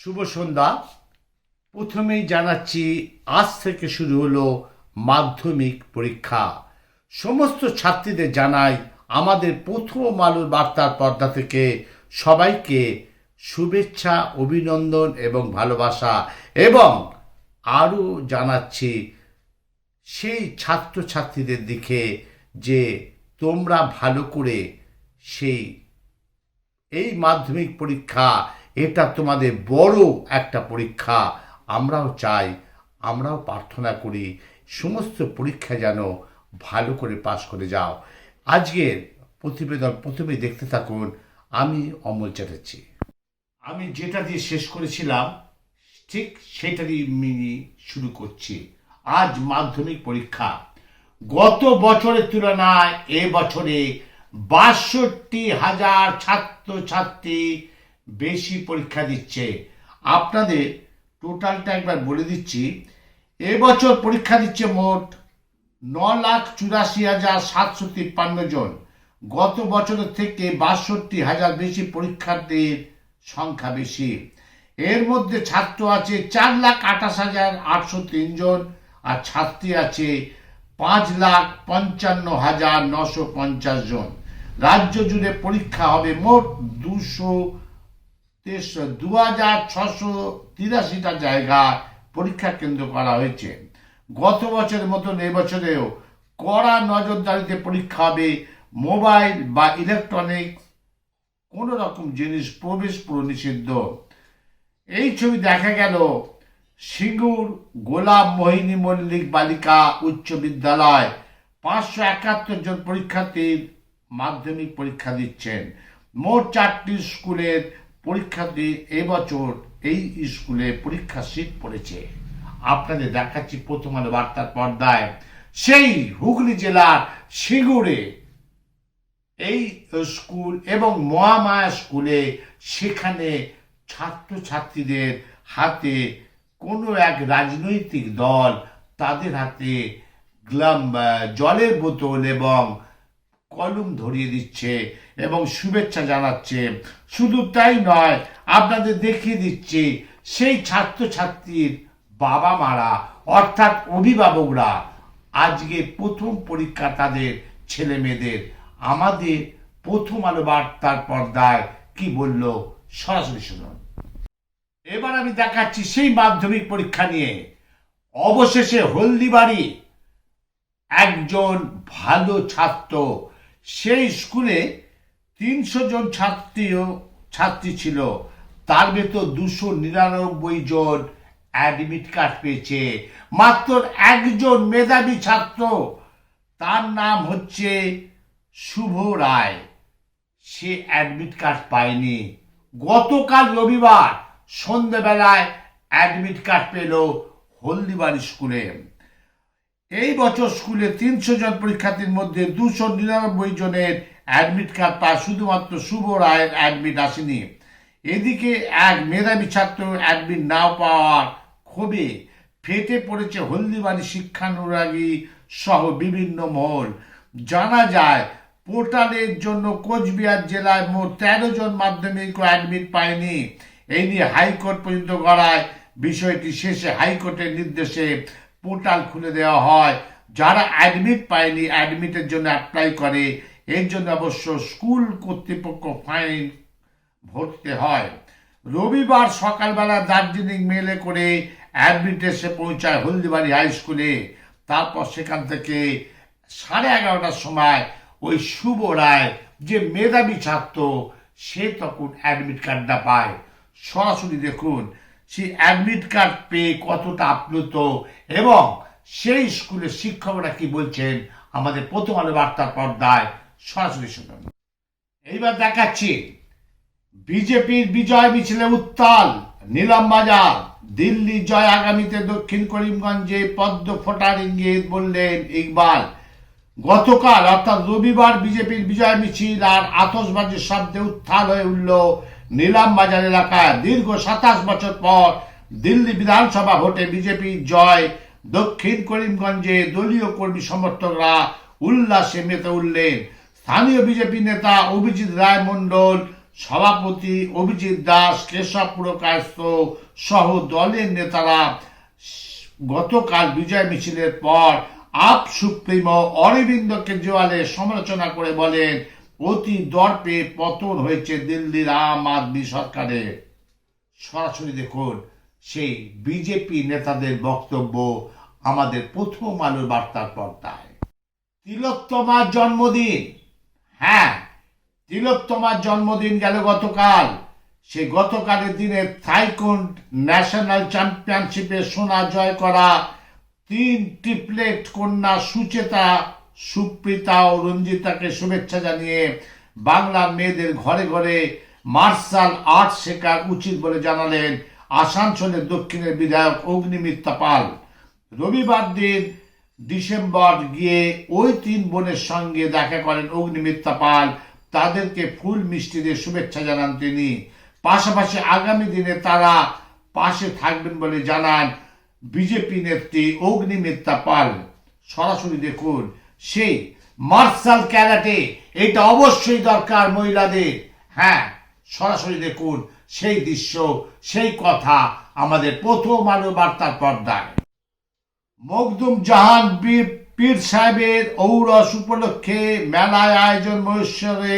শুভ সন্ধ্যা। প্রথমেই জানাচ্ছি, আজ থেকে শুরু হলো মাধ্যমিক পরীক্ষা। সমস্ত ছাত্রীদের জানাই আমাদের প্রথম আলোর বার্তার পর্দা থেকে সবাইকে শুভেচ্ছা, অভিনন্দন এবং ভালোবাসা। এবং আরও জানাচ্ছি, সেই ছাত্রছাত্রীদের দিকে যে তোমরা ভালো করে সেই, এই মাধ্যমিক পরীক্ষা এটা তোমাদের বড় একটা পরীক্ষা। আমরাও চাই, আমরাও প্রার্থনা করি, সমস্ত পরীক্ষা যেন ভালো করে পাশ করে যাও। আজকের প্রতিবেদন প্রথমে দেখতে থাকুন, আমি অমল চ্যাটার্জি। আমি যেটা দিয়ে শেষ করেছিলাম, ঠিক সেটা দিয়ে শুরু করছি। আজ মাধ্যমিক পরীক্ষা। গত বছরের তুলনায় এ বছরে বাষট্টি হাজার ছাত্রছাত্রী বেশি পরীক্ষা দিচ্ছে। আপনাদের টোটালটা একবার বলে দিচ্ছি, এবছর পরীক্ষা দিচ্ছে মোট ন লাখ চুরাশি হাজার সাতশো তিপ্পান্ন জন। গত বছরের থেকে বাষট্টি হাজার বেশি পরীক্ষার্থীর সংখ্যা বেশি। এর মধ্যে ছাত্র আছে চার লাখ আঠাশ হাজার আটশো তিনজন আর ছাত্রী আছে পাঁচ লাখ পঞ্চান্ন হাজার নশো পঞ্চাশ জন। রাজ্য জুড়ে পরীক্ষা হবে মোট দুশো দু হাজার ছশো তিরাশিটা জায়গায় পরীক্ষা কেন্দ্র করা হয়েছে। গত বছরের মতন এবছরেও কড়া নজরদারিতে পরীক্ষা হবে মোবাইল বা ইলেকট্রনিক, কোনো রকম জিনিস প্রবেশ পুরো নিষিদ্ধ এই ছবি দেখা গেল সিঙ্গুর গোলাম মোহিনী মল্লিক বালিকা উচ্চ বিদ্যালয়। পাঁচশো একাত্তর জন পরীক্ষার্থীর মাধ্যমিক পরীক্ষা দিচ্ছেন। মোট চারটি স্কুলের পরীক্ষার্থী এবছর এই স্কুলে পরীক্ষা সিট পড়েছে। আপনাদের দেখাচ্ছি প্রথম আলো বার্তার পর্দায়। সেই হুগলি জেলার সিঙ্গুরে এই স্কুল এবং মহামায়া স্কুলে সেখানে ছাত্রছাত্রীদের হাতে কোনো এক রাজনৈতিক দল তাদের হাতে গ্লাম জলের বোতল এবং কলম ধরিয়ে দিচ্ছে এবং শুভেচ্ছা জানাচ্ছে। শুধু তাই নয়, আপনাদের দেখিয়ে দিচ্ছে সেই ছাত্রছাত্রীর বাবা মারা অর্থাৎ অভিভাবকরা। আজকে প্রথম পরীক্ষা তাদের ছেলে মেয়েদের আমাদের প্রথম আলো বার্তার পর্দায় কি বলল, সরাসরি শুনুন। এবার আমি দেখাচ্ছি সেই মাধ্যমিক পরীক্ষা নিয়ে। অবশেষে হলদিবাড়ি একজন ভালো ছাত্র সেই স্কুলে তিনশো জন ছাত্রীও, ছাত্রী ছিল। তার ভেতর দুশো নিরানব্বই জন অ্যাডমিট কার্ড পেয়েছে। মাত্র একজন মেধাবী ছাত্র। তার নাম হচ্ছে শুভ রায়। সে অ্যাডমিট কার্ড পায়নি। গতকাল রবিবার সন্ধ্যেবেলায় অ্যাডমিট কার্ড পেল হলদিবাড়ি স্কুলে। এই বছর স্কুলে তিনশো জন পরীক্ষার্থীর মধ্যে দুশো নিরানব্বই জনের অ্যাডমিট কার্ড পায়, শুধুমাত্র শুভ রায়ের অ্যাডমিট আসেনি। এদিকে এক মেধাবী ছাত্র অ্যাডমিট না পাওয়ার ক্ষোভে ফেটে পড়েছে হলদিবাড়ি শিক্ষানুরাগী সহ বিভিন্ন মহল। জানা যায়, পোর্টালের জন্য কোচবিহার জেলায় মোট তেরো জন মাধ্যমিক অ্যাডমিট পায়নি। এই নিয়ে হাইকোর্ট পর্যন্ত গড়ায়। বিষয়টি শেষে হাইকোর্টের নির্দেশে পোর্টাল খুলে দেওয়া হয়। যারা অ্যাডমিট পায়নি অ্যাডমিটের জন্য অ্যাপ্লাই করে, এর জন্য অবশ্য স্কুল কর্তৃপক্ষ ফাইন ভরতে হয়। রবিবার সকালবেলা দার্জিলিং মেলে করে অ্যাডমিট এসে পৌঁছায় হলদিবাড়ি হাই স্কুলে তারপর সেখান থেকে সাড়ে এগারোটার সময় ওই শুভ রায়, যে মেধাবী ছাত্র, সে তখন অ্যাডমিট কার্ডটা পায়। সরাসরি দেখুন সে অ্যাডমিট কার্ড পেয়ে কতটা আপ্লুত এবং সেই স্কুলের শিক্ষকরা কি বলছেন আমাদের প্রথম আলো বার্তার পর্দায় সরাসরি শুনুন। এইবার দেখাচ্ছি, বিজেপির বিজয় মিছিলে উত্তাল, নীলাম বাজার, দিল্লি জয় আগামীতে দক্ষিণ করিমগঞ্জে পদ্ম ফোটার ইঙ্গিত বললেন ইকবাল। গতকাল, অর্থাৎ রবিবার, বিজেপির বিজয় মিছিল আর আতসবাজির শব্দে উত্থাল হয়ে উঠল নীলামবাজার এলাকায় দীর্ঘ সাতাশ বছর পর দিল্লি বিধানসভা ভোটে বিজেপি জয়। দক্ষিণ করিমগঞ্জে দলীয় কর্মী সমর্থকরা উল্লাসে মেতে উঠলেন। স্থানীয় বিজেপি নেতা অভিজিৎ রায় মণ্ডল, সভাপতি অভিজিৎ দাস, কেশব পুরকায়স্থ সহ দলের নেতারা গতকাল বিজয় মিছিলের পর আপ সুপ্রিমো অরবিন্দ কেজরিওয়ালের সমালোচনা করে বলেন অতি দর্পে পতন হয়েছে দিল্লির আম আদমি সরকারের সরাসরি দেখুন, সেই বিজেপি নেতাদের বক্তব্য আমাদের প্রথম আলোর বার্তার পর্দায়। তিলোত্তমার জন্মদিন। হ্যাঁ তিলোত্তমার জন্মদিন গেল গতকাল। সে গতকালের দিনে থাইকুন্ড ন্যাশনাল চ্যাম্পিয়নশিপে সোনা জয় করা তিন ট্রিপলেট কন্যা সুচেতা সুপ্রিতা ও রঞ্জিতাকে শুভেচ্ছা জানিয়ে বাংলার মেয়েদের ঘরে ঘরে মার্শাল আর্ট শেখা উচিত বলে জানালেন আসানসোলের দক্ষিণের বিধায়ক অগ্নিমিত্রা পাল। রবিবার দিন ডিসেম্বর গিয়ে ওই তিন বোনের সঙ্গে দেখা করেন অগ্নিমিত্রা পাল। তাদেরকে ফুল মিষ্টি দিয়ে শুভেচ্ছা জানান তিনি। পাশাপাশি আগামী দিনে তারা পাশে থাকবেন বলে জানান বিজেপি নেত্রী অগ্নিমিত্রা পাল। সরাসরি দেখুন সেই মার্শাল ক্যারাটে, এটা অবশ্যই দরকার মহিলাদের। হ্যাঁ সরাসরি দেখুন সেই দৃশ্য, সেই কথা আমাদের প্রথম আলো বার্তার পর্দায়। মখদুম জাহান পীর সাহেবের ঔরস উপলক্ষে মেলায় আয়োজন মহেশ্বরে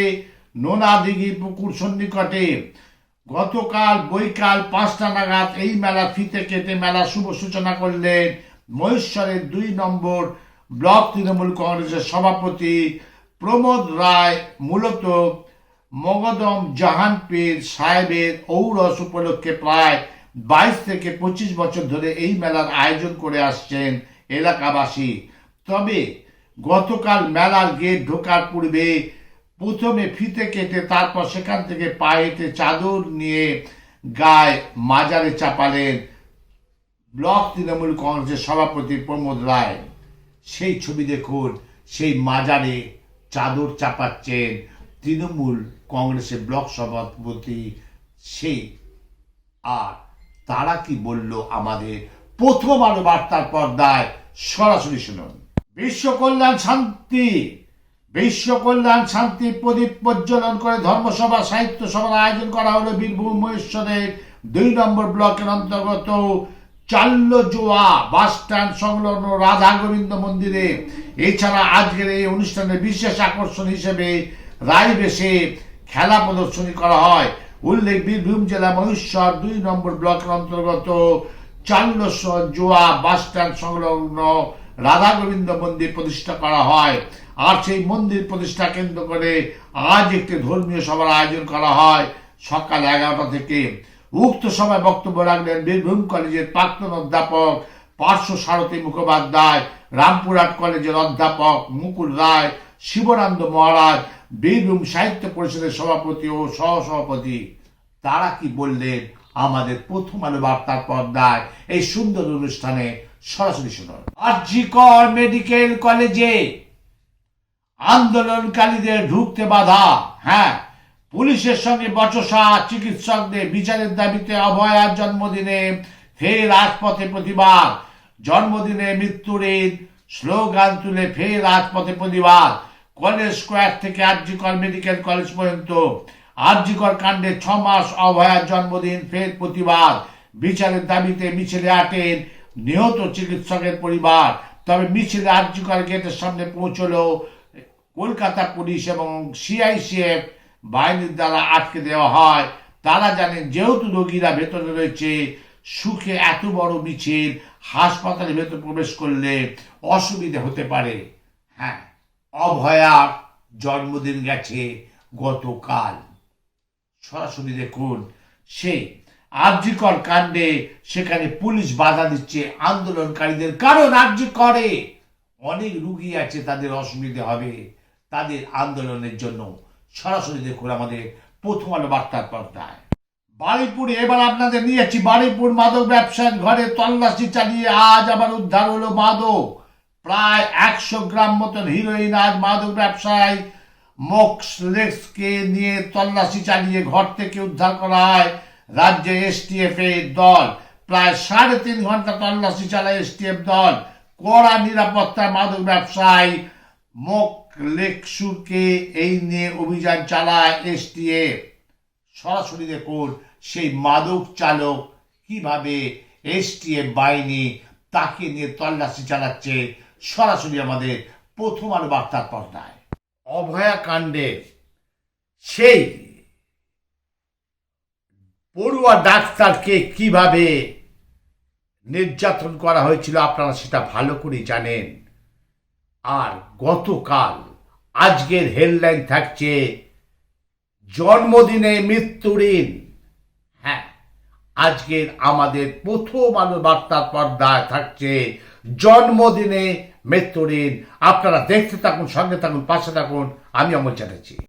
নোনাদিঘি পুকুর সন্নিকটে। গতকাল বৈকাল পাঁচটা নাগাদ এই মেলা ফিতে কেটে মেলা শুভ সূচনা করলেন মহেশ্বরের দুই নম্বর ব্লক তৃণমূল কংগ্রেসের সভাপতি প্রমোদ রায় মূলত মগদম জাহানপীর সাহেবের ঔরস উপলক্ষে প্রায় বাইশ থেকে পঁচিশ বছর ধরে এই মেলার আয়োজন করে আসছেন এলাকাবাসী। তবে গতকাল মেলার গেট ঢোকার পূর্বে প্রথমে ফিতে কেটে তারপর সেখান থেকে পায়ে হেঁটে চাদর নিয়ে গায়ে মাজারে চাপালেন ব্লক তৃণমূল কংগ্রেসের সভাপতি প্রমোদ রায়। সেই ছবি দেখুন, সেই মাজারে চাদর চাপাচ্ছেন তৃণমূল কংগ্রেসের ব্লক সভাপতি সেই আর তারা কি বলল আমাদের? প্রথম আলো বার্তার পর্দায় সরাসরি শুনুন। বিশ্ব কল্যাণ শান্তি, বিশ্ব কল্যাণ শান্তি প্রদীপ প্রজ্বলন করে ধর্মসভা সাহিত্য সভার আয়োজন করা হলো বীরভূম মহেশ্বরের দুই নম্বর ব্লকের অন্তর্গত চাল্লজোয়া বাস স্ট্যান্ড সংলগ্ন রাধা গোবিন্দ মন্দিরে। এছাড়া আজকের এই অনুষ্ঠানে বিশেষ আকর্ষণ হিসেবে রায় বেশে খেলা প্রদর্শনী করা হয়। উল্লেখ, বীরভূম জেলা মহেশ্বর দুই নম্বর ব্লকের অন্তর্গত চাল্লস্বর জোয়া বাস স্ট্যান্ড সংলগ্ন রাধা গোবিন্দ মন্দির প্রতিষ্ঠা করা হয়। আর সেই মন্দির প্রতিষ্ঠা কেন্দ্র করে আজ একটি ধর্মীয় সভার আয়োজন করা হয় সকাল এগারোটা থেকে। উক্ত সভায় বক্তব্য রাখলেন বীরভূম কলেজের প্রাক্তন অধ্যাপক পার্শ্ব সারথী মুখোপাধ্যায়, রামপুরহাট কলেজের অধ্যাপক মুকুল রায় শিবরানন্দ মহারাজ, বীরভূম সাহিত্য পরিষদের সভাপতি ও সহসভাপতি। তারা কি বললেন? আমাদের প্রথম আলো বার্তার পর্দায় এই সুন্দর অনুষ্ঠানে সরাসরি শুনুন। আরজিকর মেডিকেল কলেজে আন্দোলনকারীদের ঢুকতে বাধা। হ্যাঁ পুলিশের সঙ্গে বচসা, চিকিৎসকদের বিচারের দাবিতে অভয়ার জন্মদিনে ফের রাজপথে প্রতিবাদ। জন্মদিনে মৃত্যুর স্লোগান তুলে ফের রাজপথে প্রতিবাদ। কলেজ স্কোয়ার থেকে আরজিকর মেডিকেল কলেজ পর্যন্ত আরজিকর কাণ্ডে ছ মাস অভয়ার জন্মদিন ফের প্রতিবাদ। বিচারের দাবিতে মিছিলে আটেন নিহত চিকিৎসকের পরিবার। তবে মিছিলে আরজিকর গেটের সামনে পৌঁছলো কলকাতা পুলিশ এবং সিআইসিএফ বাহিনীর দ্বারা আটকে দেওয়া হয়। তারা জানেন যেহেতু রোগীরা ভেতরে রয়েছে, সুখে এত বড় মিছিল, হাসপাতালের ভেতর প্রবেশ করলে অসুবিধা হতে পারে। হ্যাঁ অভয়ার জন্মদিন গেছে গতকাল। সরাসরি দেখুন সেই আর্যিকর কাণ্ডে সেখানে পুলিশ বাধা দিচ্ছে আন্দোলনকারীদের। কারণ আর্যি করে অনেক রুগী আছে, তাদের অসুবিধা হবে। তাদের আন্দোলনের জন্য সরাসরি দেখুন আমাদের প্রথম আলো বার্তার পর্দায়। বাড়িপুরে এবার আপনাদের নিয়ে যাচ্ছি বাড়িপুর মাদক ব্যবসায়ীর ঘরে তল্লাশি চালিয়ে আজ আবার উদ্ধার হলো মাদক। প্রায় একশো গ্রাম মতন হিরোইন আজ মাদক ব্যবসায়ী মোক্সলেক্সকে নিয়ে তল্লাশি চালিয়ে ঘর থেকে উদ্ধার করা হয় রাজ্যে এসটিএফ এর দল। প্রায় সাড়ে তিন ঘণ্টা তল্লাশি চালায় এসটিএফ দল। কড়া নিরাপত্তায় মাদক ব্যবসায় মোক লেকসুরকে এই নিয়ে অভিযান চালায় এসটিএফ সরাসরি দেখুন, সেই মাদক চালক কীভাবে এসটিএফ বাহিনী তাকে নিয়ে তল্লাশি চালাচ্ছে, সরাসরি আমাদের প্রথম আলো বার্তার পর্দায়। অভয়াকাণ্ডে সেই পড়ুয়া ডাক্তারকে কীভাবে নির্যাতন করা হয়েছিল আপনারা সেটা ভালো করে জানেন। আর গতকাল আজকের হেডলাইন থাকছে জন্মদিনে মৃত্যু ঋণ হ্যাঁ আজকের আমাদের প্রথম আলো বার্তার পর্দায় থাকছে জন্মদিনে মৃত্যু ঋণ আপনারা দেখতে থাকুন, সঙ্গে থাকুন, পাশে থাকুন। আমি অমল চ্যাটার্জি।